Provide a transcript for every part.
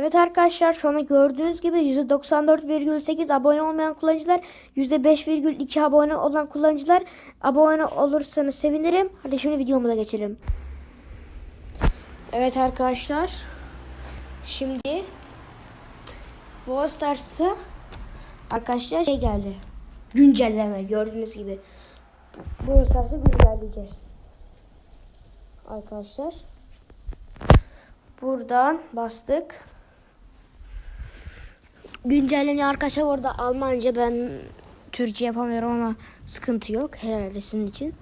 Evet arkadaşlar şu anda gördüğünüz gibi %94,8 abone olmayan kullanıcılar %5,2 abone olan kullanıcılar abone olursanız sevinirim. Hadi şimdi videomuza geçelim. Evet arkadaşlar. Şimdi Brawl arkadaşlar şey geldi. Güncelleme gördüğünüz gibi. Brawl Stars'ı güncelleyeceğiz. Arkadaşlar. Buradan bastık. Güncelleniyor arkadaşlar orada Almanca ben Türkçe yapamıyorum ama sıkıntı yok herhalde sizin için.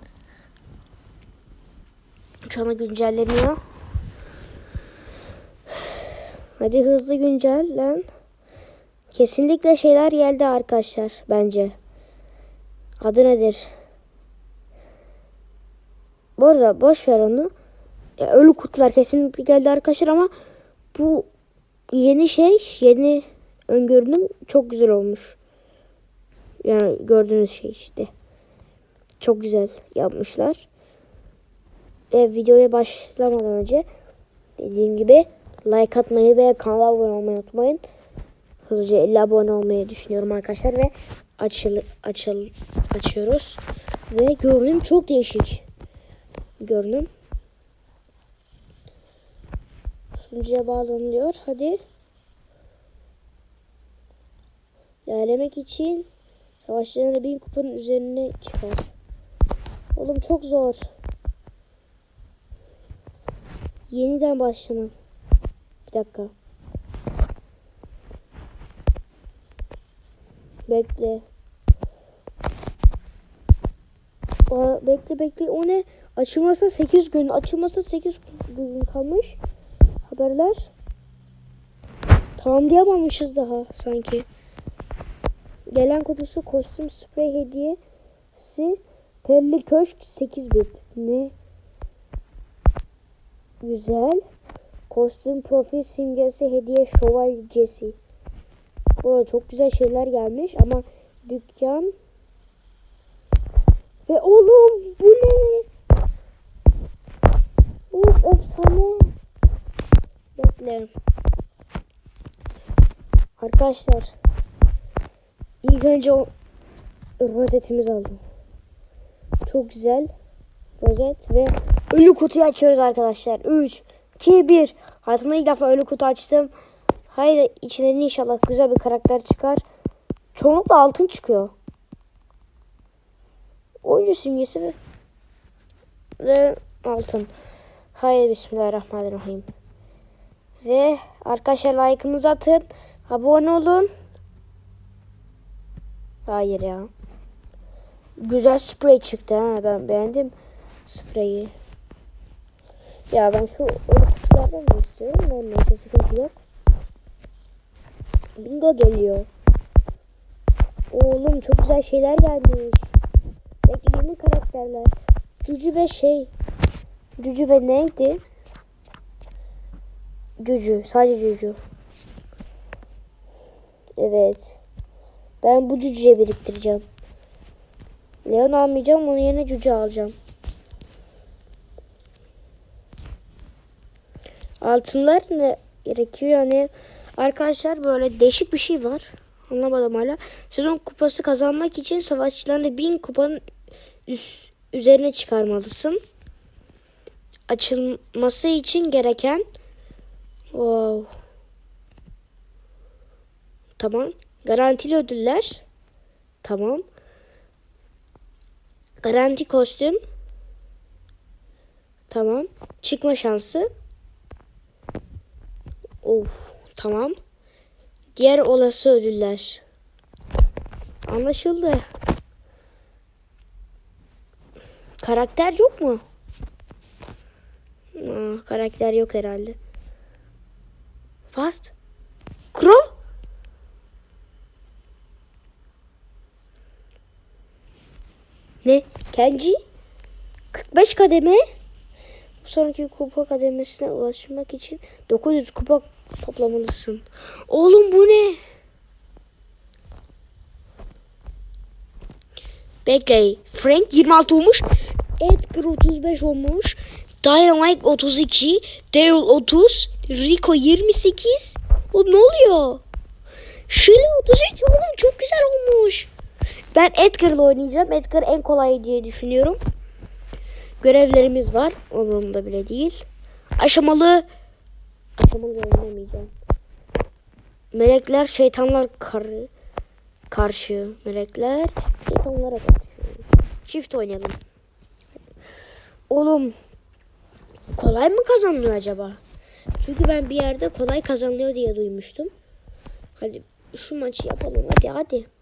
Şu güncelleniyor. Hadi hızlı güncellen. Kesinlikle şeyler geldi arkadaşlar bence. Adı nedir? Bu arada boş ver onu. Ya, ölü kutular kesinlikle geldi arkadaşlar ama bu yeni şey, yeni öngörünüm çok güzel olmuş. Yani gördüğünüz şey işte. Çok güzel yapmışlar. Ve videoya başlamadan önce dediğim gibi like atmayı ve kanala abone olmayı unutmayın. Hızlıca 50 abone olmayı düşünüyorum arkadaşlar ve açıl, açıl, açıyoruz. Ve görünüm çok değişik. Görünüm. Sunucuya bağlanıyor. Hadi. İlerlemek için savaşçıları bin kupanın üzerine çıkar. Oğlum çok zor. Yeniden başlamak. Bir dakika. Bekle. Aa, bekle bekle. O ne? Açılmasa 8 gün. Açılmasa 8 gün kalmış. Haberler. Tamamlayamamışız daha sanki. Gelen kutusu kostüm sprey hediyesi. Perli köşk 8 bit. Ne? Güzel. Kostüm profil simgesi hediye şövalyesi. Burada çok güzel şeyler gelmiş ama dükkan ve oğlum bu ne? Of efsane. Bekle. Arkadaşlar ilk önce o rozetimizi aldım. Çok güzel rozet ve ölü kutuyu açıyoruz arkadaşlar. 3 2 1 Hayatımda ilk defa ölü kutu açtım. Hayır içinden inşallah güzel bir karakter çıkar. Çoğunlukla altın çıkıyor. Oyuncu simgesi ve, ve altın. Hayır bismillahirrahmanirrahim. Ve arkadaşlar like'ınızı atın. Abone olun. Hayır ya. Güzel sprey çıktı ha. Ben beğendim spreyi. Ya ben şu kutulardan da istiyorum. Ben neyse sıkıntı yok. Bingo geliyor. Oğlum çok güzel şeyler gelmiş. Belki yeni karakterler. Cücü ve şey. Cücü ve neydi? Cücü. Sadece cücü. Evet. Ben bu cücüye biriktireceğim. Leon almayacağım. Onun yerine cücü alacağım. Altınlar ne gerekiyor yani arkadaşlar böyle değişik bir şey var. Anlamadım hala. Sezon kupası kazanmak için savaşçılarını bin kupanın üst, üzerine çıkarmalısın. Açılması için gereken wow. Tamam. Garantili ödüller. Tamam. Garanti kostüm. Tamam. Çıkma şansı. Of, tamam. Diğer olası ödüller. Anlaşıldı. Karakter yok mu? Aa, karakter yok herhalde. Fast. Kro? Ne? Kenji? 45 kademe? Bu sonraki kupa kademesine ulaşmak için 900 kupa toplamalısın. Oğlum bu ne? Bekle. Frank 26 olmuş. Edgar 35 olmuş. Dynamite 32. Daryl 30. Rico 28. O ne oluyor? Şöyle 33 oğlum çok güzel olmuş. Ben Edgar'la oynayacağım. Edgar en kolay diye düşünüyorum. Görevlerimiz var. Umurumda bile değil. Aşamalı aşamalı oynamayacağım. Melekler şeytanlar karı karşı melekler şeytanlara karşı. Çift oynayalım. Oğlum kolay mı kazanılıyor acaba? Çünkü ben bir yerde kolay kazanılıyor diye duymuştum. Hadi şu maçı yapalım hadi hadi.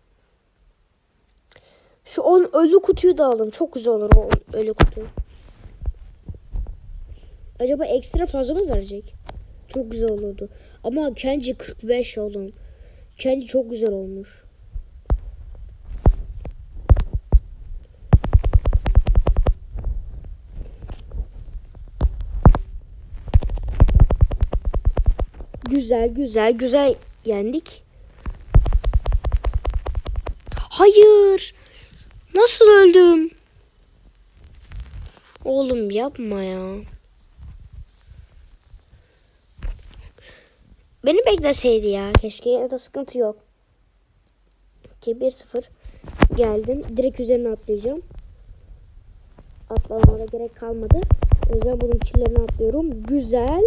Şu 10 ölü kutuyu da alın. Çok güzel olur o 10 ölü kutu. Acaba ekstra fazla mı verecek? Çok güzel olurdu. Ama Kenji 45 oğlum. Kenji çok güzel olmuş. Güzel güzel güzel yendik. Hayır. Nasıl öldüm? Oğlum yapma ya. Beni bekleseydi ya. Keşke ya da sıkıntı yok. Okey 1-0. Geldim. Direkt üzerine atlayacağım. Atlamama da gerek kalmadı. O yüzden bunun killerini atlıyorum. Güzel.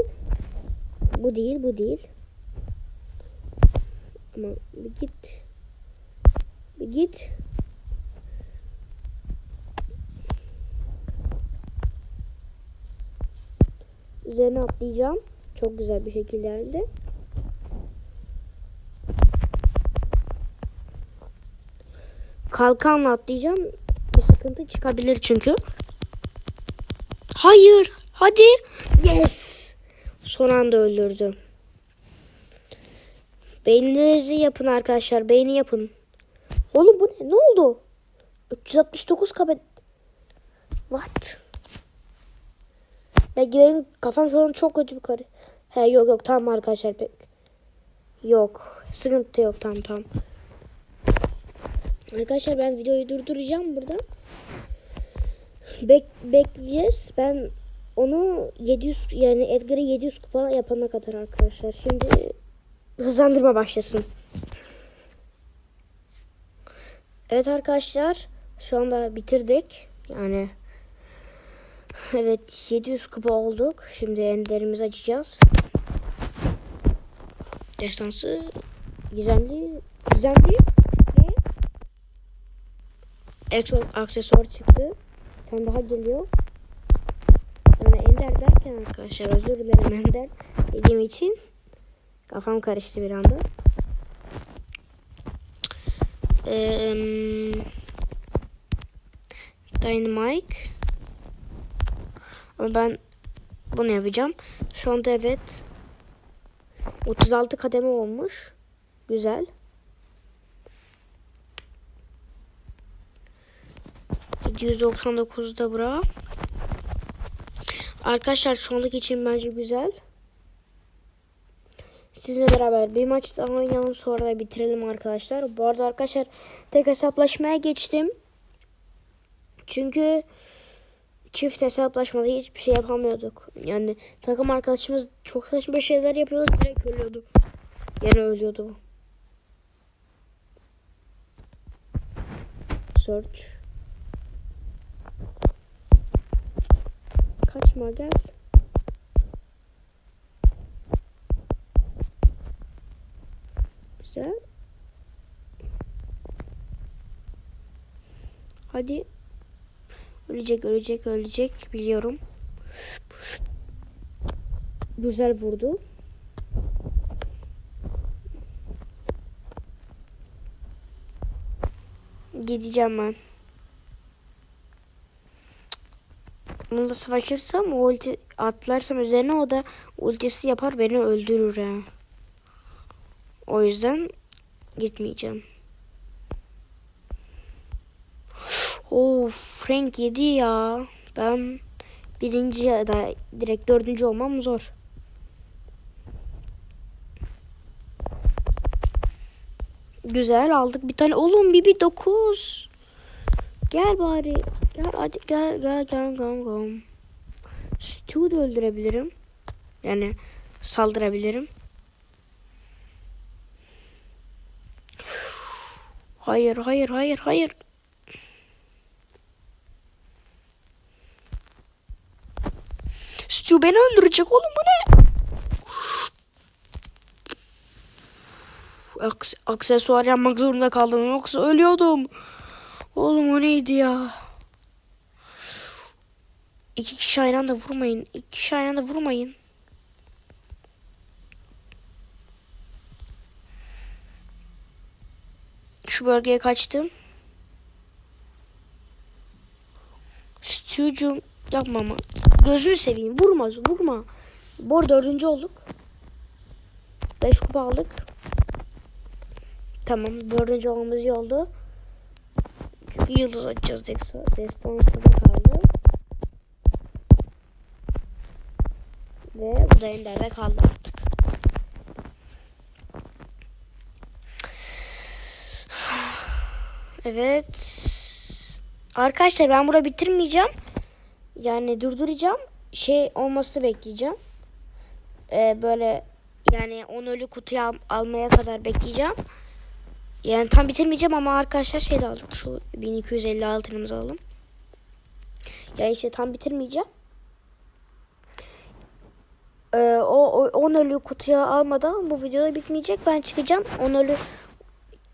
Bu değil, bu değil. Ama bir git. Bir git. Üzerine atlayacağım. Çok güzel bir şekilde hem de. Kalkanla atlayacağım. Bir sıkıntı çıkabilir çünkü. Hayır. Hadi. Yes. Son anda öldürdü. Beyninizi yapın arkadaşlar. Beyni yapın. Oğlum bu ne? Ne oldu? 369 kabet. What? Belki benim kafam şu an çok kötü bir karı. He yok yok tamam arkadaşlar pek. Yok. Sıkıntı yok tamam tamam. Arkadaşlar ben videoyu durduracağım burada. Bek bekleyeceğiz. Ben onu 700 yani Edgar'ı 700 kupa yapana kadar arkadaşlar. Şimdi hızlandırma başlasın. Evet arkadaşlar şu anda bitirdik. Yani evet 700 kupa olduk. Şimdi enderimizi açacağız. Destansı gizemli gizemli ve ekstra aksesuar çıktı. Bir tane daha geliyor. Yani ender derken arkadaşlar özür dilerim ender dediğim için kafam karıştı bir anda. Ee, Dynamite. Ben bunu yapacağım. Şu anda evet 36 kademe olmuş. Güzel. %99'da bura. Arkadaşlar şu andaki için bence güzel. Sizinle beraber bir maç daha oynayalım sonra da bitirelim arkadaşlar. Bu arada arkadaşlar tek hesaplaşmaya geçtim. Çünkü çift hesaplaşmada hiçbir şey yapamıyorduk. Yani takım arkadaşımız çok saçma şeyler yapıyordu direkt ölüyordu. Yani ölüyordu bu. Search. Kaçma gel. Güzel. Hadi. Ölecek, ölecek, ölecek. Biliyorum. Güzel vurdu. Gideceğim ben. Onunla savaşırsam o ulti atlarsam üzerine o da ultisi yapar beni öldürür ya. O yüzden gitmeyeceğim. Oo Frank yedi ya. Ben birinci ya da direkt dördüncü olmam zor. Güzel aldık bir tane. Oğlum bir bir dokuz. Gel bari. Gel hadi gel gel gel gel gel. Stu'yu da öldürebilirim. Yani saldırabilirim. Hayır hayır hayır hayır. Beni öldürecek oğlum bu ne? Aks aksesuar yapmak zorunda kaldım yoksa ölüyordum. Oğlum o neydi ya? İki kişi aynı anda vurmayın. İki kişi aynı anda vurmayın. Şu bölgeye kaçtım. Stücüm yapma ama. Gözünü seveyim. Vurma vurma. Bu arada dördüncü olduk. Beş kupa aldık. Tamam. Dördüncü olmamız iyi oldu. Çünkü yıldız açacağız. Destansı da kaldı. Ve bu da Ender'de kaldı artık. Evet. Arkadaşlar ben burada bitirmeyeceğim. Yani durduracağım. Şey olmasını bekleyeceğim. Ee, böyle yani onu ölü kutuya al- almaya kadar bekleyeceğim. Yani tam bitirmeyeceğim ama arkadaşlar şey de aldık. Şu 1250 altınımızı alalım. Yani işte tam bitirmeyeceğim. Ee, o, o 10 ölü kutuya almadan bu videoda bitmeyecek. Ben çıkacağım. 10 ölü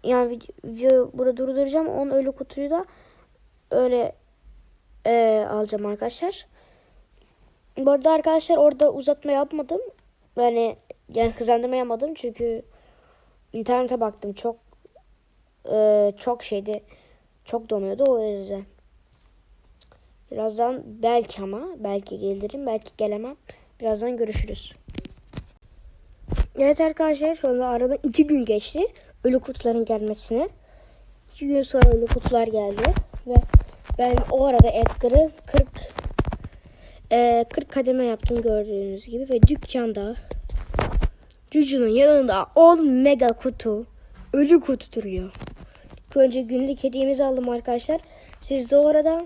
yani video burada durduracağım. 10 ölü kutuyu da öyle e, alacağım arkadaşlar. Bu arada arkadaşlar orada uzatma yapmadım. Yani yani hızlandırma yapmadım çünkü internete baktım çok e, çok şeydi çok donuyordu o yüzden. Birazdan belki ama belki gelirim belki gelemem. Birazdan görüşürüz. Evet arkadaşlar şu anda arada iki gün geçti. Ölü kutuların gelmesine. İki gün sonra ölü kutular geldi. Ve ben o arada Edgar'ı 40 e, 40 kademe yaptım gördüğünüz gibi. Ve dükkanda Cucu'nun yanında 10 mega kutu ölü kutu duruyor. Önce günlük hediyemizi aldım arkadaşlar. Siz de o arada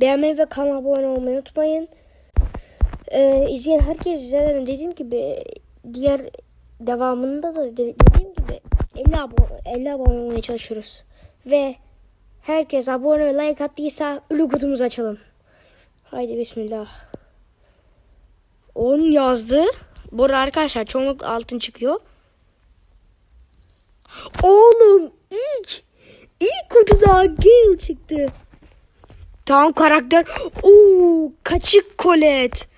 beğenmeyi ve kanala abone olmayı unutmayın. Ee, izleyen herkes zaten dediğim gibi diğer devamında da de- dediğim gibi 50 abone, 50 abone olmaya çalışıyoruz. Ve herkes abone ve like attıysa ölü kutumuzu açalım. Haydi bismillah. 10 yazdı. Bu arkadaşlar çoğunluk altın çıkıyor. Oğlum ilk ilk kutuda Gale çıktı. Tamam karakter. Oo kaçık kolet.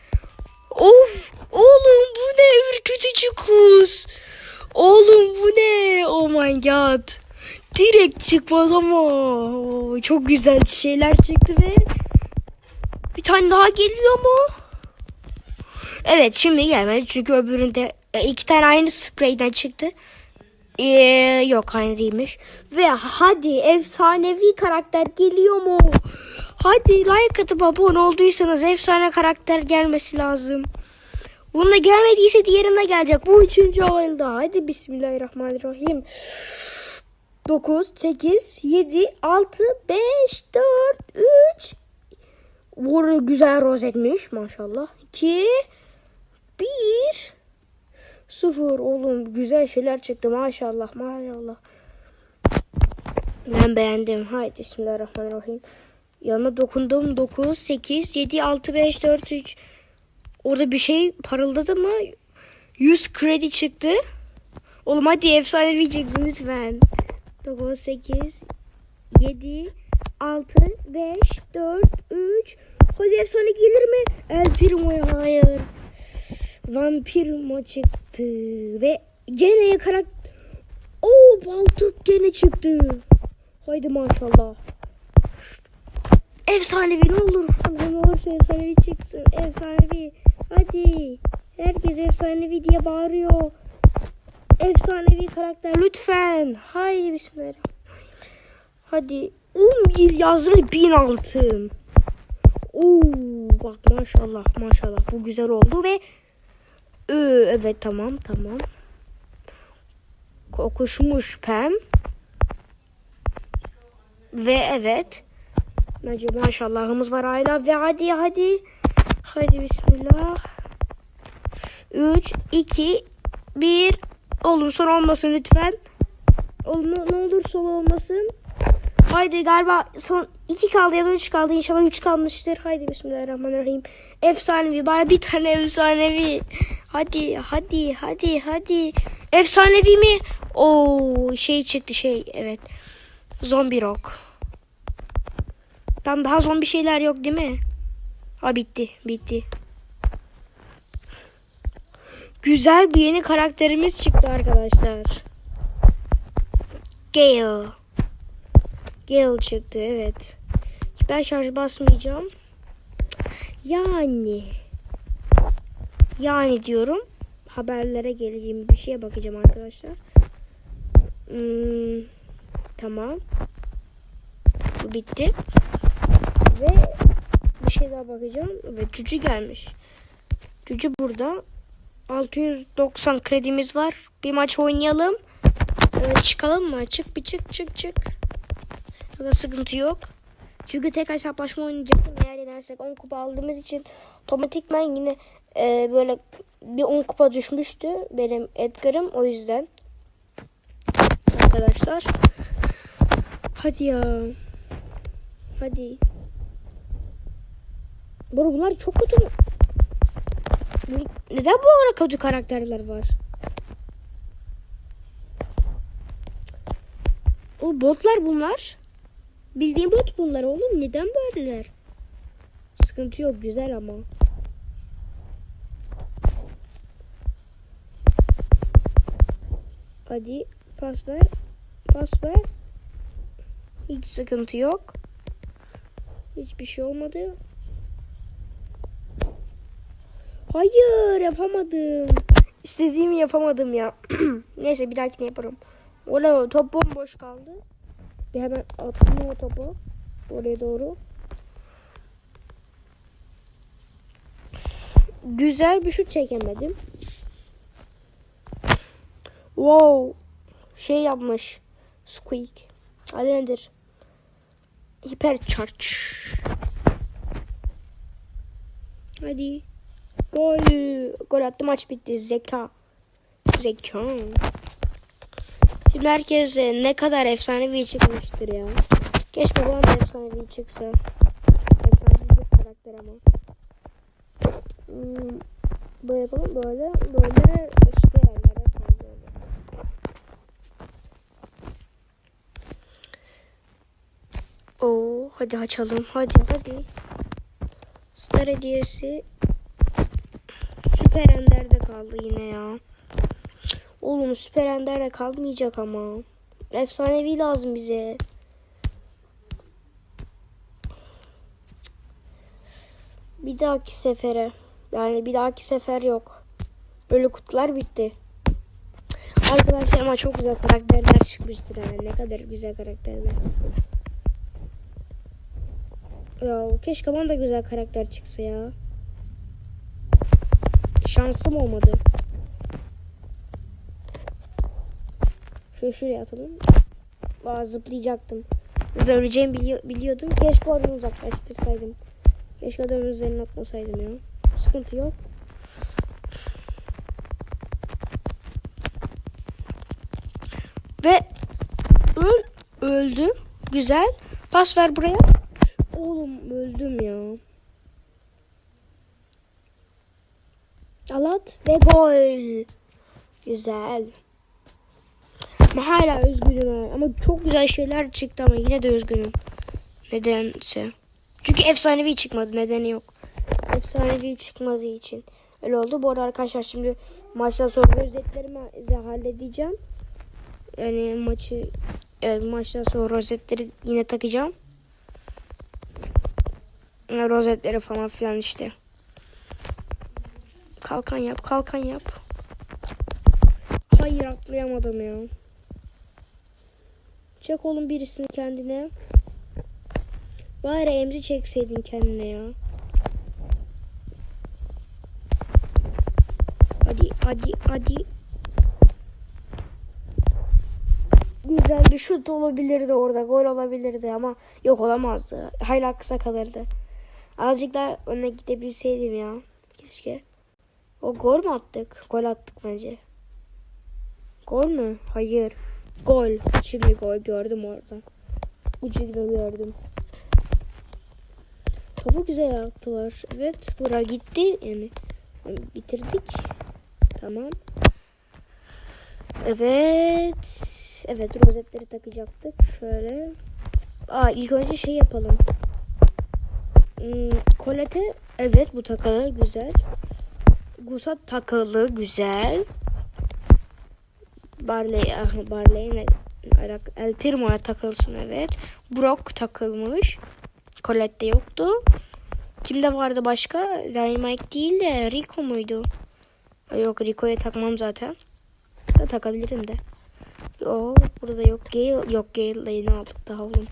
Of oğlum bu ne ürkütücü kuz. Oğlum bu ne? Oh my god. Direkt çıkmaz ama. Çok güzel şeyler çıktı ve bir tane daha geliyor mu? Evet şimdi gelmedi çünkü öbüründe e, iki tane aynı spreyden çıktı. Ee, yok aynı değilmiş. Ve hadi efsanevi karakter geliyor mu? Hadi like atıp abone olduysanız efsane karakter gelmesi lazım. Bununla gelmediyse diğerine gelecek. Bu üçüncü ayında. Hadi bismillahirrahmanirrahim. 9, 8, 7, 6, 5, 4, 3. Bu güzel rozetmiş maşallah. 2, 1, 0. Oğlum güzel şeyler çıktı maşallah maşallah. Ben beğendim. Haydi bismillahirrahmanirrahim. Yanına dokundum. 9, 8, 7, 6, 5, 4, 3. Orada bir şey parıldadı mı? 100 kredi çıktı. Oğlum hadi efsanevi çıksın lütfen. 9, 8, 7, 6, 5, 4, 3. Hadi efsane gelir mi? El Primo'ya hayır. Vampirmo çıktı. Ve gene karakter... Oo Baltık gene çıktı. Haydi maşallah. Efsanevi ne olur. Ne olursa efsanevi çıksın. Efsanevi. Hadi. Herkes efsanevi diye bağırıyor. Efsanevi karakter lütfen. Haydi bismillah. Hadi. 11 yazılı 1000 altın. Oo, bak maşallah maşallah bu güzel oldu ve Ö, evet tamam tamam. Kokuşmuş pem. Ve evet. Bence maşallahımız var hala ve hadi hadi. Hadi bismillah. 3, 2, 1. Oğlum son olmasın lütfen. ol, ne, ne olur sol olmasın. Haydi galiba son iki kaldı ya da üç kaldı. İnşallah üç kalmıştır. Haydi bismillahirrahmanirrahim. Efsanevi bari bir tane efsanevi. Hadi hadi hadi hadi. Efsanevi mi? Oo şey çıktı şey evet. Zombi rock. Tam daha zombi şeyler yok değil mi? Ha bitti bitti. Güzel bir yeni karakterimiz çıktı arkadaşlar. Gale. Gale çıktı evet. Ben şarj basmayacağım. Yani. Yani diyorum. Haberlere geleceğim bir şeye bakacağım arkadaşlar. Hmm, tamam. Bu bitti. Ve bir şey daha bakacağım. Evet cücü gelmiş. Cücü burada. 690 kredimiz var. Bir maç oynayalım. Evet, çıkalım mı? Çık bir çık çık çık. Ya da sıkıntı yok. Çünkü tek hesaplaşma oynayacaktım. Eğer yenersek 10 kupa aldığımız için otomatikman yine e, böyle bir 10 kupa düşmüştü benim Edgar'ım o yüzden. Arkadaşlar. Hadi ya. Hadi. Bro bunlar çok kötü. Neden bu ara kötü karakterler var? O botlar bunlar. Bildiğim bot bunlar oğlum. Neden böyleler? Sıkıntı yok güzel ama. Hadi pas ver. Pas ver. Hiç sıkıntı yok. Hiçbir şey olmadı. Hayır yapamadım. İstediğimi yapamadım ya. Neyse bir dahakine yaparım. Ola top bomboş kaldı. Bir hemen attım o topu. Oraya doğru. Güzel bir şut çekemedim. Wow. Şey yapmış. Squeak. Adı nedir? Hiper charge. Hadi. Gol. Gol attı maç bitti. Zeka. Zeka. Şimdi herkes e, ne kadar efsanevi çıkmıştır ya. Keşke bana da efsanevi çıksa. Efsanevi bir karakter ama. Hmm, böyle yapalım böyle. Böyle süper ellerde kaldı. Oo, hadi açalım. Hadi hadi. Star hediyesi Süper Ender'de kaldı yine ya. Oğlum Süper Ender'de kalmayacak ama. Efsanevi lazım bize. Bir dahaki sefere. Yani bir dahaki sefer yok. Ölü kutular bitti. Arkadaşlar ama çok güzel karakterler çıkmıştır yani. Ne kadar güzel karakterler. Ya keşke bana da güzel karakter çıksa ya. Şansım olmadı. Şöyle şuraya atalım. Aa, zıplayacaktım. Öleceğimi bili- biliyordum. Keşke oradan uzaklaştırsaydım. Keşke adamın üzerine atmasaydım ya. Sıkıntı yok. Ve öl öldü. Güzel. Pas ver buraya. Oğlum öldüm ya. Alat ve gol. Güzel. Ama hala üzgünüm. Ama çok güzel şeyler çıktı ama yine de üzgünüm. Nedense. Çünkü efsanevi çıkmadı. Nedeni yok. Efsanevi çıkmadığı için. Öyle oldu. Bu arada arkadaşlar şimdi maçtan sonra rozetlerimi size halledeceğim. Yani maçı evet, maçtan sonra rozetleri yine takacağım. Yani rozetleri falan filan işte. Kalkan yap, kalkan yap. Hayır atlayamadım ya. Çek oğlum birisini kendine. Bari emzi çekseydin kendine ya. Hadi hadi hadi. Güzel bir şut olabilirdi orada. Gol olabilirdi ama yok olamazdı. Hala kısa kalırdı. Azıcık daha öne gidebilseydim ya. Keşke. O gol mü attık? Gol attık bence. Gol mü? Hayır. Gol. Şimdi gol gördüm orada. Ucuyla gördüm. Topu güzel attılar. Evet. Bura gitti. Yani bitirdik. Tamam. Evet. Evet rozetleri takacaktık. Şöyle. Aa ilk önce şey yapalım. Hmm, kolete evet bu takılı güzel. Gusa takılı güzel. Barley, ah, Barley ne? Arak- El Primo'ya takılsın evet. Brock takılmış. Colette yoktu. Kimde vardı başka? Dynamite değil de Rico muydu? Yok Rico'ya takmam zaten. Da takabilirim de. Yok burada yok. Gale yok Gale'la yeni aldık daha oğlum.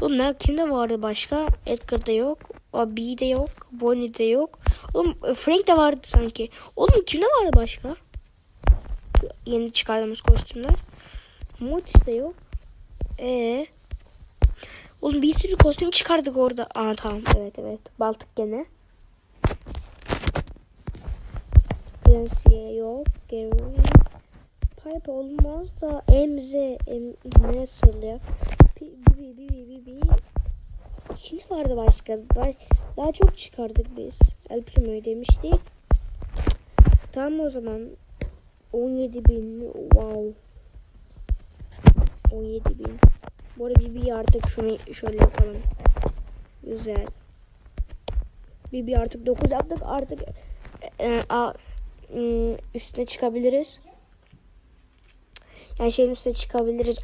Oğlum ne, kimde vardı başka? Edgar'da yok. Abi de yok. Bonnie de yok. Oğlum e, Frank de vardı sanki. Oğlum kimde vardı başka? Yeni çıkardığımız kostümler. Mortis de yok. Ee. Oğlum bir sürü kostüm çıkardık orada. Aa tamam evet evet. Baltık gene. Glensiye yok. Gary. Pipe olmaz da Emze. Em, nasıl ya? Bibi bibi bibi. Kim vardı başka? Daha, daha çok çıkardık biz. El Primo'yu demiştik. Tamam o zaman. 17 bin. Wow. 17 bin. Bu arada Bibi artık şunu şöyle yapalım. Güzel. Bibi artık 9 yaptık. Artık e, a, m, üstüne çıkabiliriz. Yani şeyin üstüne çıkabiliriz.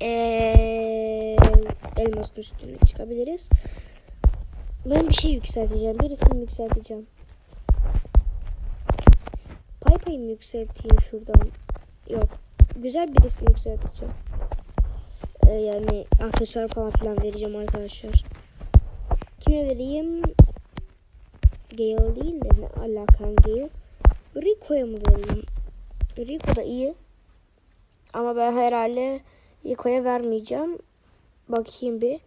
Eee elmasın üstüne çıkabiliriz. Ben bir şey yükselteceğim. Birisini yükselteceğim. Pay payı mı yükselteyim şuradan? Yok. Güzel birisini yükselteceğim. Ee, yani aksesuar falan filan vereceğim arkadaşlar. Kime vereyim? Gale değil de ne alakan Gale? Rico'ya mı vereyim? Rico da iyi. Ama ben herhalde Rico'ya vermeyeceğim. Bakayım bir.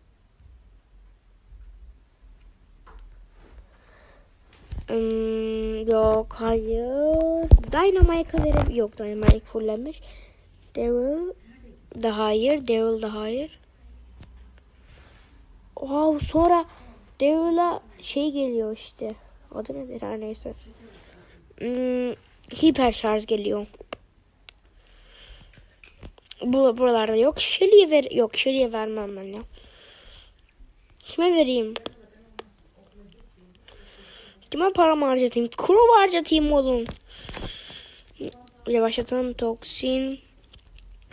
Hmm, yok hayır. Dynamite'a verelim. Yok Dynamite fullenmiş. Daryl da hayır. Daryl da hayır. Wow, sonra Daryl'a şey geliyor işte. Adı nedir her neyse. Hmm, hiper şarj geliyor. Bu buralarda yok. Shelly'e ver yok Shelly'e vermem ben ya. Kime vereyim? Kime paramı harcatayım? Kuru harcatayım oğlum. Yavaşlatan toksin.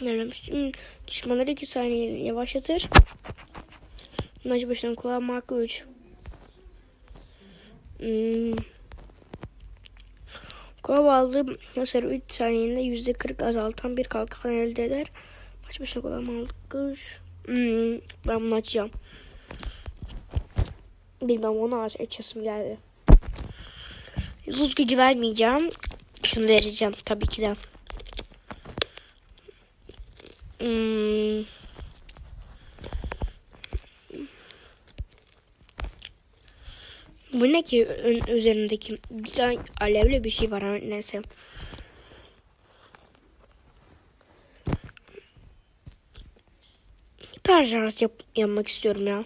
Nereden düşmanları 2 saniye yavaşlatır. Maç başına kullanmak 3. Hmm. Kovallı hasarı 3 saniyede %40 azaltan bir kalkan elde eder. Maç başına kullanmalık 3. Hmm. Ben bunu açacağım. Bilmem onu aç açasım geldi. Yıldız gücü vermeyeceğim. Şunu vereceğim tabii ki de. Hmm. Bu ne ki ön, üzerindeki bir tane alevli bir şey var ha, neyse. Hiper şarj yap, yapmak istiyorum ya.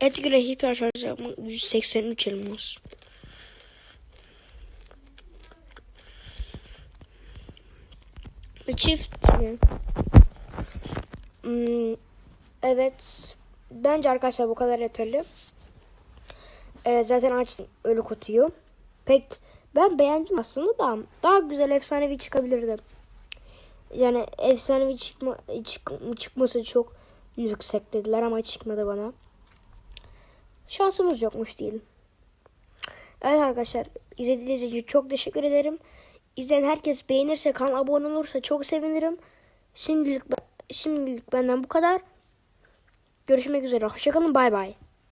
Edgar'a hiper şarj yapmak 183 elmas. Çift? Hmm, evet. Bence arkadaşlar bu kadar yeterli. Ee, zaten açtım ölü kutuyu. Pek ben beğendim aslında da daha güzel efsanevi çıkabilirdi. Yani efsanevi çıkma, çık, çıkması çok yüksek dediler ama çıkmadı bana. Şansımız yokmuş diyelim. Evet arkadaşlar izlediğiniz için çok teşekkür ederim. İzleyen herkes beğenirse kanala abone olursa çok sevinirim. Şimdilik şimdilik benden bu kadar. Görüşmek üzere. Hoşçakalın. Bay bay.